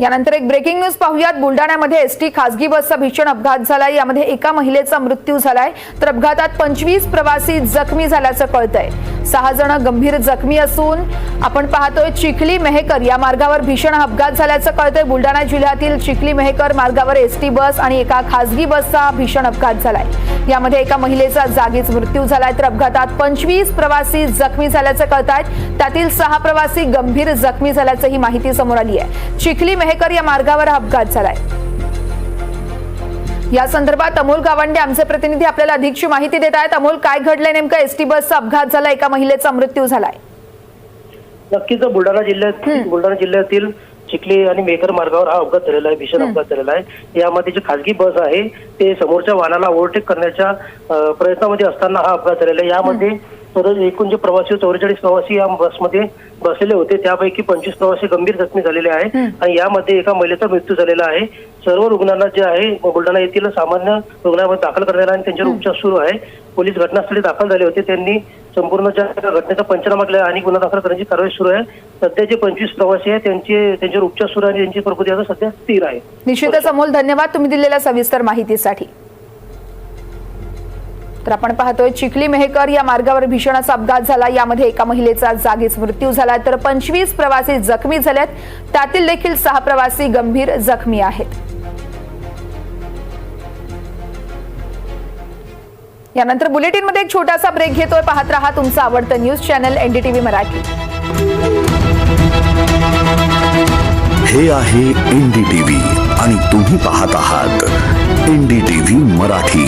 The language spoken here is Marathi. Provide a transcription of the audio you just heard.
यानंतर एक ब्रेकिंग न्यूज पाहूयात. बुलढाण्यामध्ये एसटी खासगी बसचा भीषण अपघात झालाय. यामध्ये एका महिलेचा मृत्यू झालाय. तर अपघातात पंचवीस प्रवासी जखमी झाल्याचं कळतंय. सहा जण गंभीर जखमी असून आपण पाहतोय चिखली मेहकर या मार्गावर भीषण अपघात झाल्याचं कळतंय. बुलढाणा जिल्ह्यातील चिखली मेहकर मार्गावर एसटी बस आणि एका खासगी बसचा भीषण अपघात झालाय. यामध्ये एका महिलेचा जागीच मृत्यू झालाय तर अपघातात पंचवीस प्रवासी जखमी झाल्याचं कळत आहेत त्यातील सहा प्रवासी गंभीर जखमी झाल्याचं ही माहिती समोर आली आहे चिखली मेहकर या मार्गावर हा अपघात झालाय. या संदर्भात अमोल गावंडे आमचे प्रतिनिधी आपल्याला अधिकची माहिती देत आहेत. अमोल काय घडलंय नेमकं? एसटी बसचा अपघात झाला एका महिलेचा मृत्यू झालाय. नक्कीच बुलढाणा जिल्ह्यात बुलढाणा जिल्ह्यातील चिखली आणि मेकर मार्गावर हा अपघात झालेला आहे भीषण अपघात झालेला आहे. यामध्ये जी खासगी बस आहे ते समोरच्या वाहनाला ओव्हरटेक करण्याच्या प्रयत्नामध्ये असताना हा अपघात झालेला आहे. यामध्ये एकूण जे प्रवासी चौवेचाळीस प्रवासी या बसमध्ये बसलेले होते त्यापैकी पंचवीस प्रवासी गंभीर जखमी झालेले आहे आणि यामध्ये एका महिलेचा मृत्यू झालेला आहे. सर्व रुग्णांना जे आहे बुलढाणा येथील सामान्य रुग्णालयामध्ये दाखल करण्यात आला आणि त्यांच्यावर उपचार सुरू आहे. पोलीस घटनास्थळी दाखल झाले होते. त्यांनी संपूर्ण ज्या घटनेचा पंचनामा केला आणि गुन्हा दाखल करण्याची कारवाई सुरू आहे. सध्या जे पंचवीस प्रवासी आहेत त्यांचे त्यांच्यावर उपचार सुरू आहे आणि त्यांची प्रकृती आता सध्या स्थिर आहे. निश्चितच अमोल धन्यवाद. तुम्ही दिलेल्या सविस्तर माहितीसाठी. तर आपण पाहतोय चिखली मेहकर या मार्गावर भीषण असा अपघात झाला. यामध्ये एका महिलेचा जागीच मृत्यू झाला. तर पंचवीस प्रवासी जखमी झालेत. त्यातील देखील सहा प्रवासी गंभीर जखमी आहेत. यानंतर बुलेटिनमध्ये एक छोटासा ब्रेक घेतोय. पाहत रहा तुमचं आवडतं न्यूज चॅनल एनडीटीव्ही मराठी. हे आहे एनडीटीव्ही आणि तुम्ही पाहत आहात एनडीटीव्ही मराठी.